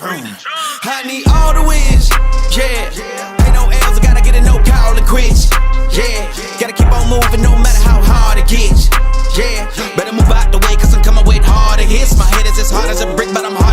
I need all the wins, yeah. Ain't no L's, I gotta get a no call and quits, yeah. Gotta keep on moving no matter how hard it gets, yeah. Better move out the way, cause I'm coming with harder hits. My head is as hard as a brick, but I'm harder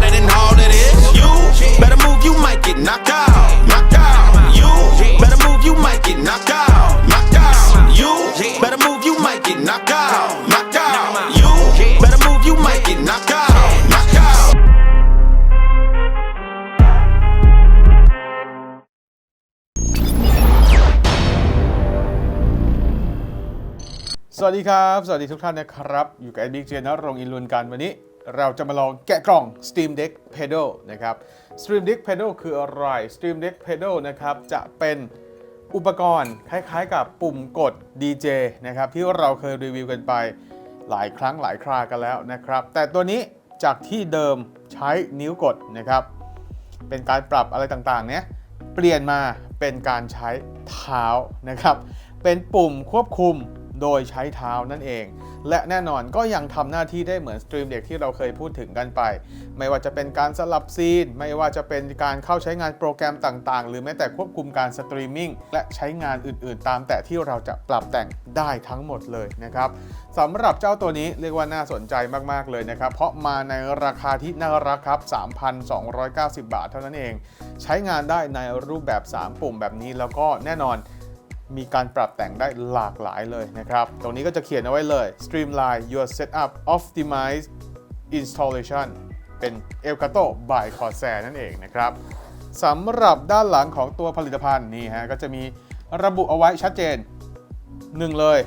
สวัสดีครับ สวัสดีทุกท่านนะครับ อยู่กับ Big J นรงอินลุนกันวันนี้ เราจะมาลองแกะกล่อง Steam Deck Pedal นะครับ Steam Deck Pedal คืออะไร Steam Deck Pedal นะครับจะเป็นอุปกรณ์คล้ายๆ กับปุ่มกด DJ นะครับที่เราเคยรีวิวกันไปหลายครั้งหลายครากันแล้วนะครับ แต่ตัวนี้จากที่เดิมใช้นิ้วกดนะครับ เป็นการปรับอะไรต่างๆเนี้ยเปลี่ยนมาเป็นการใช้เท้านะครับ เป็นปุ่มควบคุม โดยใช้เท้านั่นเอง และแน่นอนก็ยังทำหน้าที่ได้เหมือน Stream Deck ที่เราเคยพูดถึงกันไป ไม่ว่าจะเป็นการสลับซีน ไม่ว่าจะเป็นการเข้าใช้งานโปรแกรมต่างๆ หรือแม้แต่ควบคุมการสตรีมมิ่งและใช้งานอื่นๆ ตามแต่ที่เราจะปรับแต่งได้ทั้งหมดเลยนะครับสำหรับเจ้าตัวนี้เรียกว่าน่าสนใจมากๆเลยนะครับ เพราะมาในราคาที่น่ารักครับ 3,290 บาทเท่านั้นเอง ใช้งานได้ในรูปแบบ 3 ปุ่มแบบนี้แล้วก็แน่นอน มีการปรับแต่งได้หลากหลายเลยนะครับ ตรงนี้ก็จะเขียนเอาไว้เลย Streamline your setup optimize installation เป็น Elgato by Corsair นั่นเองนะครับสำหรับด้านหลังของตัวผลิตภัณฑ์นี่ฮะก็จะมีระบุเอาไว้ชัดเจนหนึ่งเลย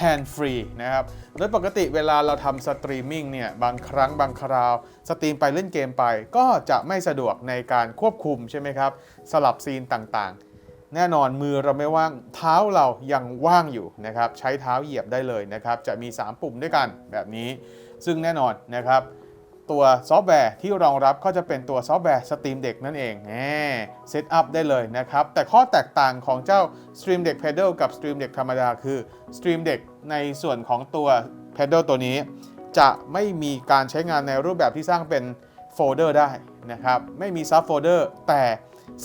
hand free นะครับ โดยปกติเวลาเราทำสตรีมมิ่งเนี่ย บางครั้งบางคราว สตรีมไปเล่นเกมไป ก็จะไม่สะดวกในการควบคุมใช่ไหมครับ สลับซีนต่างๆ แน่นอนมือเราไม่ว่างเท้าเรายังว่างอยู่นะครับใช้เท้าเหยียบได้เลยนะครับจะมี 3 ปุ่มด้วยกันแบบนี้ ซึ่งแน่นอนนะครับตัวซอฟต์แวร์ที่รองรับก็จะเป็นตัวซอฟต์แวร์ Steam Deck นั่นเองแหมเซตอัพได้เลยนะครับ แต่ข้อแตกต่างของเจ้า Stream Deck Pedal กับ Stream Deck ธรรมดาคือ Stream Deck ในส่วนของตัว Pedal ตัวนี้ จะไม่มีการใช้งานในรูปแบบที่สร้างเป็นโฟลเดอร์ได้นะครับ ไม่มีซับโฟลเดอร์แต่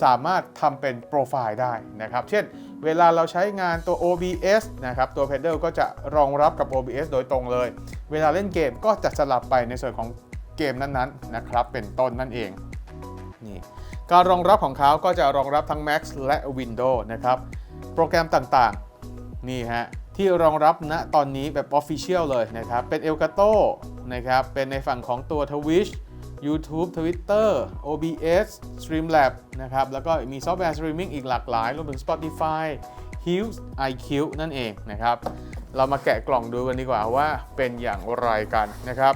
สามารถทำเป็นโปรไฟล์ได้นะครับ เช่น เวลาเราใช้งานตัว OBS นะครับตัว Pedal ก็จะรองรับกับ OBS โดยตรงเลย เวลาเล่นเกมก็จะสลับไปในส่วนของเกมนั้นๆนะครับเป็นต้นนั่นเองนี่การรองรับของเขาก็จะรองรับทั้ง Mac และ Windows นะครับโปรแกรมต่างๆนี่ฮะที่รองรับณตอนนี้แบบ Official เลยนะครับเป็น Elgato นะครับเป็นในฝั่งของตัว Twitch YouTube Twitter OBS Streamlab นะครับ แล้วก็มีซอฟต์แวร์สตรีมมิ่งอีกหลากหลายรวมถึง Spotify Hills IQ นั่นเองนะครับ เรามาแกะกล่องดูกันดีกว่าว่าเป็นอย่างไรกันนะครับ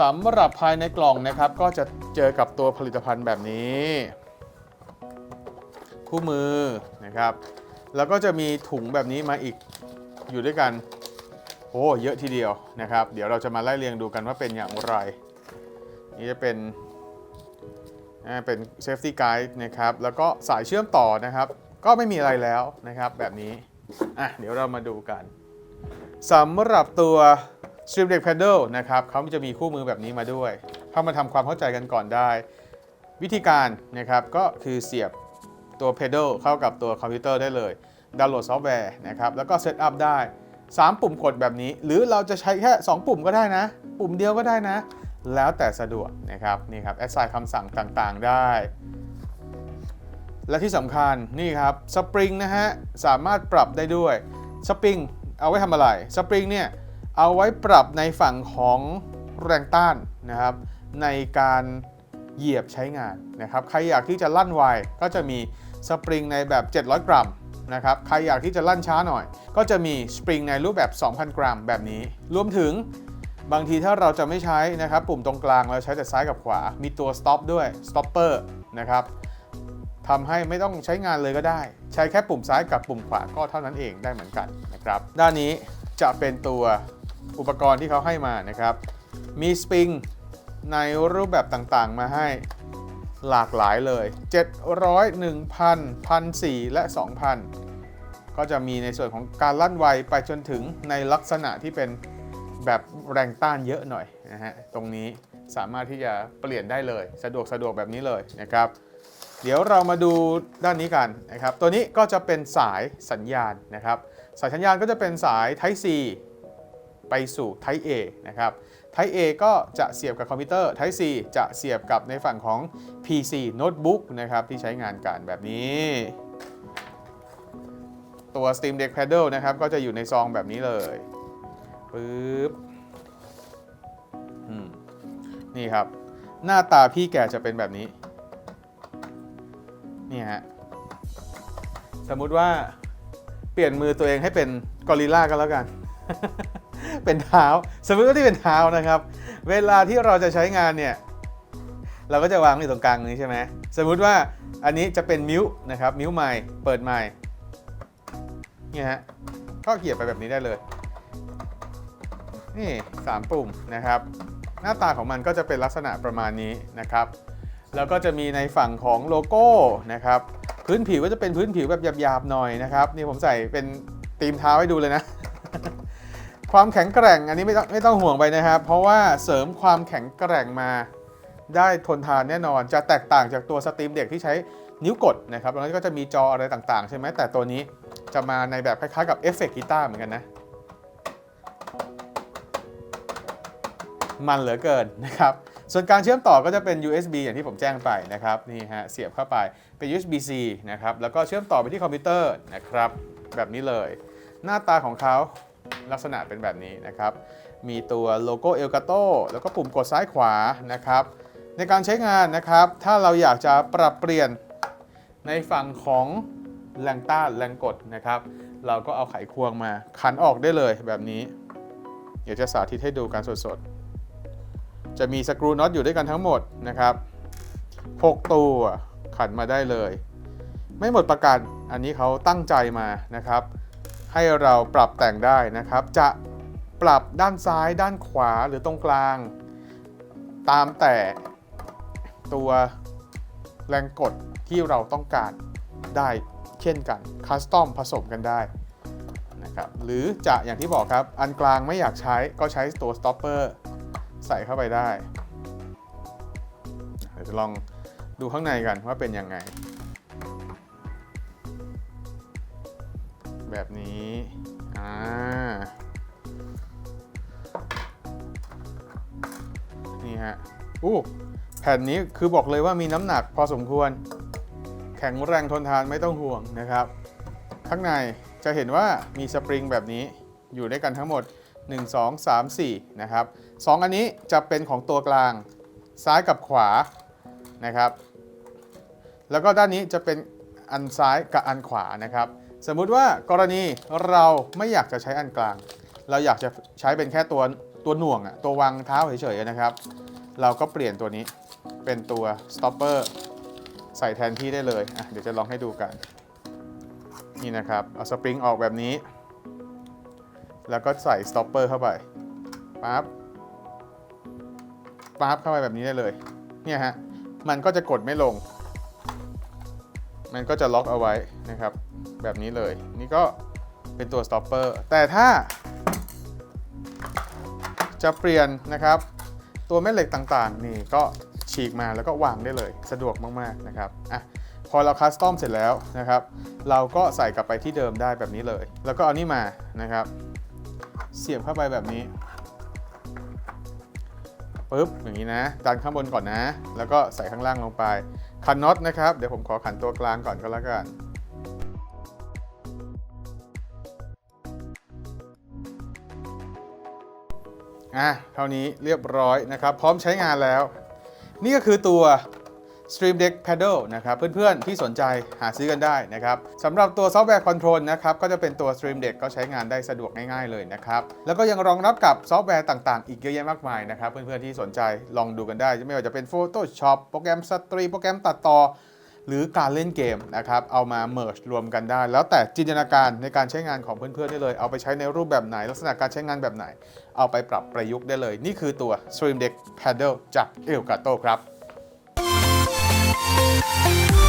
สำหรับภายในกล่องนะครับ ก็จะเจอกับตัวผลิตภัณฑ์แบบนี้ คู่มือนะครับ แล้วก็จะมีถุงแบบนี้มาอีกอยู่ด้วยกัน โอ้เยอะทีเดียวนะครับ เดี๋ยวเราจะมาไล่เรียงดูกันว่าเป็นอย่างไร นี่จะเป็นอ่าเป็น safety guide นะครับ แล้วก็สายเชื่อมต่อนะครับ ก็ไม่มีอะไรแล้วนะครับแบบนี้ อะ เดี๋ยวเรามาดูกันสำหรับตัว Stream Deck Pedal นะครับเขาจะมีคู่มือแบบนี้มาด้วย เข้ามาทำความเข้าใจกันก่อนได้ วิธีการนะครับก็คือเสียบตัว Pedal เข้ากับตัวคอมพิวเตอร์ได้เลย ดาวน์โหลดซอฟต์แวร์นะครับ แล้วก็เซตอัพได้ 3 ปุ่มกดแบบนี้ หรือเราจะใช้แค่ 2 ปุ่มก็ได้นะ ปุ่มเดียวก็ได้นะ แล้วแต่สะดวกนะครับนี่ครับแอดไซน์คำสั่งต่างๆได้ และที่สำคัญนี่ครับสปริงนะฮะสามารถปรับได้ด้วยสปริงเอาไว้ทำอะไรสปริงเนี่ยเอาไว้ปรับในฝั่งของแรงต้านนะครับ ในการเหยียบใช้งานนะครับ ใครอยากที่จะลั่นไวก็จะมีสปริงในแบบ 700 กรัมนะครับ ใครอยากที่จะลั่นช้าหน่อย ก็จะมีสปริงในรูปแบบ 2,000 กรัมแบบนี้ รวมถึง บางทีถ้าเราจะไม่ใช้นะครับปุ่มตรงกลางเราใช้แต่ซ้ายกับขวา มีตัว stop ด้วย stopper นะครับทำให้ไม่ต้องใช้งานเลยก็ได้ ใช้แค่ปุ่มซ้ายกับปุ่มขวาก็เท่านั้นเองได้เหมือนกันนะครับ ด้านนี้จะเป็นตัวอุปกรณ์ที่เขาให้มานะครับ มีสปริงในรูปแบบต่างๆ มาให้หลากหลายเลย 700 1,000 1,400 และ 2,000 ก็จะมีในส่วนของการลั่นไวไปจนถึงในลักษณะที่เป็น แบบแรงต้านเยอะหน่อยนะฮะตรงนี้สามารถที่จะเปลี่ยนได้เลย สะดวกสะดวกแบบนี้เลยนะครับ เดี๋ยวเรามาดูด้านนี้กันนะครับ ตัวนี้ก็จะเป็นสายสัญญาณนะครับ สายสัญญาณก็จะเป็นสาย Type C ไปสู่ Type A นะครับ Type A ก็จะเสียบกับคอมพิวเตอร์ Type C จะเสียบกับในฝั่งของ PC Notebook นะครับที่ใช้งานกันแบบนี้ตัว Steam Deck Paddle นะครับก็จะอยู่ในซองแบบนี้เลย ปึ๊บนี่ครับ หน้าตาพี่แกจะเป็นแบบนี้ นี่ฮะ สมมุติว่าเปลี่ยนมือตัวเองให้เป็นกอริลลากันแล้วกัน เป็นเท้า สมมติว่าที่เป็นเท้านะครับ เวลาที่เราจะใช้งานเนี่ย เราก็จะวางอยู่ตรงกลางนี้ใช่ไหม สมมุติว่าอันนี้จะเป็นมิ้วนะครับ มิ้วใหม่ เปิดใหม่ เนี่ยฮะ ก็เกี่ยวไปแบบนี้ได้เลย นี่ 3 ปุ่มนะครับ หน้าตาของมันก็จะเป็นลักษณะประมาณนี้นะครับ แล้วก็จะมีในฝั่งของโลโก้นะครับ พื้นผิวก็จะเป็นพื้นผิวแบบหยาบๆหน่อยนะครับ นี่ผมใส่เป็นตีมเท้าให้ดูเลยนะ ความแข็งแกร่งอันนี้ไม่ต้องไม่ต้องห่วงไปนะครับ เพราะว่าเสริมความแข็งแกร่งมาได้ทนทานแน่นอนจะแตกต่างจากตัวสตรีมเด็กที่ใช้นิ้วกดนะครับแล้วก็จะมีจออะไรต่างๆ ใช่ไหมแต่ตัวนี้จะมาในแบบคล้ายๆกับเอฟเฟกต์กีตาร์เหมือนกันนะ มันเหลือเกินนะครับ ส่วนการเชื่อมต่อก็จะเป็น USB อย่างที่ผมแจ้งไปนะครับนี่ฮะเสียบเข้าไปเป็น USB-C นะครับแล้วก็เชื่อมต่อไปที่คอมพิวเตอร์นะครับแบบนี้เลย หน้าตาของเขาลักษณะเป็นแบบนี้นะครับ มีตัวโลโก้เอลกาโตแล้วก็ปุ่มกดซ้ายขวานะครับ ในการใช้งานนะครับ ถ้าเราอยากจะปรับเปลี่ยนในฝั่งของแรงต้านแรงกดนะครับ เราก็เอาไขควงมาขันออกได้เลยแบบนี้ เดี๋ยวจะสาธิตให้ดูการสดๆ จะมีสกรูน็อตอยู่ด้วยกันทั้งหมดนะครับ 6 ตัวขันมาได้เลย ไม่หมดประกันอันนี้เขาตั้งใจมานะครับ ให้เราปรับแต่งได้นะครับ จะปรับด้านซ้ายด้านขวาหรือตรงกลาง ตามแต่ตัวแรงกดที่เราต้องการได้เช่นกันคัสตอมผสมกันได้นะครับหรือจะอย่างที่บอกครับ อันกลางไม่อยากใช้ก็ใช้ตัวสต็อปเปอร์ ใส่เข้าไปได้ เดี๋ยวจะลองดูข้างในกันว่าเป็นยังไง แบบนี้ อ่า นี่ฮะ อู้แผ่นนี้คือบอกเลยว่ามีน้ำหนักพอสมควร แข็งแรงทนทานไม่ต้องห่วงนะครับ ข้างในจะเห็นว่ามีสปริงแบบนี้อยู่ด้วยกันทั้งหมด 1 2 3 4 นะครับ 2 อันนี้จะเป็นของตัวกลางซ้ายกับขวานะครับ แล้วก็ด้านนี้จะเป็นอันซ้ายกับอันขวานะครับ สมมุติว่ากรณีเราไม่อยากจะใช้อันกลาง เราอยากจะใช้เป็นแค่ตัวตัวหน่วงอะตัววางเท้าเฉยๆนะครับ เราก็เปลี่ยนตัวนี้เป็นตัว stopper ใส่แทนที่ได้เลยเดี๋ยวจะลองให้ดูกัน นี่นะครับ เอาสปริงออกแบบนี้ แล้วก็ใส่ stopper เข้าไปปั๊บ ปั๊บเข้าไปแบบนี้ได้เลย เนี่ยฮะ มันก็จะกดไม่ลง มันก็จะล็อกเอาไว้นะครับ แบบนี้เลย นี่ก็เป็นตัว stopper แต่ถ้า จะเปลี่ยนนะครับ ตัวแม่เหล็กต่างๆ นี่ก็ฉีกมาแล้วก็วางได้เลย สะดวกมากๆนะครับ อะ พอเราคัสตอมเสร็จแล้วนะครับ เราก็ใส่กลับไปที่เดิมได้แบบนี้เลย แล้วก็เอานี่มานะครับ เสียบเข้าไปแบบนี้ ปุ๊บอย่างนี้นะดันข้างบนก่อนนะ แล้วก็ใส่ข้างล่างลงไป ขันน็อตนะครับ เดี๋ยวผมขอขันตัวกลางก่อนก็แล้วกันอะเท่านี้เรียบร้อยนะครับ พร้อมใช้งานแล้ว นี่ก็คือตัว Stream Deck Paddle นะครับเพื่อนๆที่สนใจหาซื้อกันได้นะครับสำหรับตัวซอฟต์แวร์คอนโทรลนะครับก็จะเป็นตัว Stream Deck ก็ใช้งานได้สะดวกง่ายๆเลยนะครับแล้วก็ยังรองรับกับซอฟต์แวร์ต่างๆ อีกเยอะแยะมากมายนะครับเพื่อนๆที่สนใจลองดูกันได้ ไม่ว่าจะเป็น Photoshop โปรแกรมสตรีโปรแกรมตัดต่อหรือการเล่นเกมนะครับ เอามา merge รวมกันได้ แล้วแต่จินตนาการในการใช้งานของเพื่อนๆได้เลย เอาไปใช้ในรูปแบบไหน ลักษณะการใช้งานแบบไหน เอาไปปรับประยุกต์ได้เลย นี่คือตัว Stream Deck Paddle จาก Elgato ครับ Thank you.